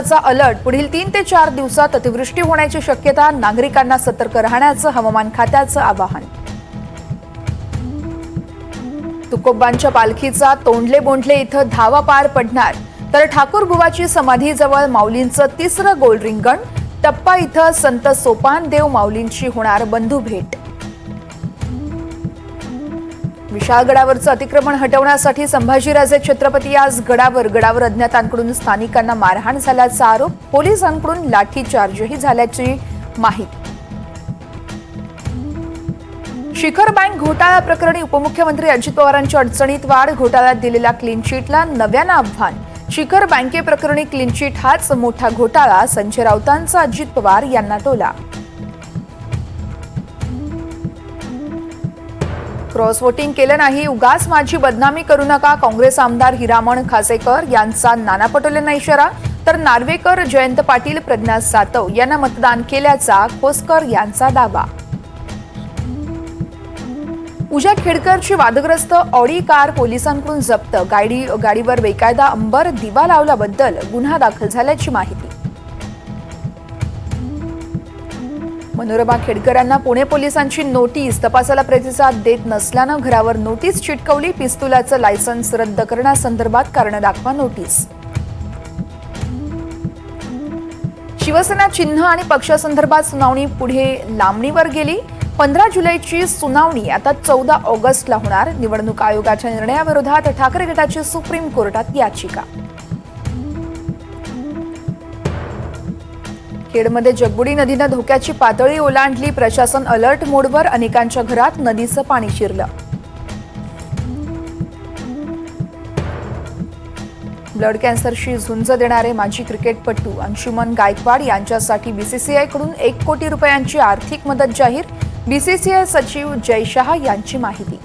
चा अलर्ट. पुढील तीन ते चार दिवसात अतिवृष्टी होण्याची शक्यता नागरिकांना सतर्क राहण्याचं हवामान खात्याचं आवाहन. तुकोबांच्या पालखीचा तोंडले बोंडले इथं धावा पार पडणार. तर ठाकूर बुवाची समाधीजवळ माऊलींचं तिसरं गोल रिंगण. टप्पा इथं संत सोपान देव माऊलींची होणार बंधू भेट. विशाळगडावरचं अतिक्रमण हटवण्यासाठी संभाजीराजे छत्रपती आज गडावर गडावर अज्ञातांकडून स्थानिकांना मारहाण झाल्याचा आरोप पोलिसांकडून लाठीचार्जही झाल्याची माहिती. शिखर बँक घोटाळा प्रकरणी उपमुख्यमंत्री अजित पवारांच्या अडचणीत वाढ घोटाळ्यात दिलेल्या क्लीन चिटला नव्यानं आव्हान. शिखर बँकेप्रकरणी क्लीन चिट हाच मोठा घोटाळा संजय राऊतांचा अजित पवार यांना टोला. क्रॉस वोटिंग केलं नाही. उगाच माझी बदनामी करू नका. काँग्रेस आमदार हिरामण खासेकर यांचा नाना पटोलेंना इशारा. तर नार्वेकर जयंत पाटील प्रज्ञा सातव यांना मतदान केल्याचा खोसकर यांचा दावा. पूजा खेडकरची वादग्रस्त ऑडी कार पोलिसांकडून जप्त. गाडी गाडीवर बेकायदा अंबर दिवा लावल्याबद्दल गुन्हा दाखल झाल्याची माहिती. मनोरमा खेडकरांना पुणे पोलिसांची नोटीस. तपासाला प्रतिसाद देत नसल्यानं घरावर नोटीस चिटकवली. पिस्तुलाचं लायसन्स रद्द करण्यासंदर्भात कारण दाखवा नोटीस. शिवसेना चिन्ह आणि पक्षासंदर्भात सुनावणी पुढे लांबणीवर गेली. पंधरा जुलैची सुनावणी आता चौदा ऑगस्टला होणार. निवडणूक आयोगाच्या निर्णयाविरोधात ठाकरे गटाची सुप्रीम कोर्टात याचिका. खेडमध्ये जगबुडी नदीनं धोक्याची पातळी ओलांडली. प्रशासन अलर्ट मोडवर अनेकांच्या घरात नदीचं पाणी शिरलं. ब्लड कॅन्सरशी झुंज देणारे माजी क्रिकेटपटू अंशुमन गायकवाड यांच्यासाठी बीसीसीआयकडून एक कोटी रुपयांची आर्थिक मदत जाहीर. बीसीसीआय सचिव जय शहा यांची माहिती.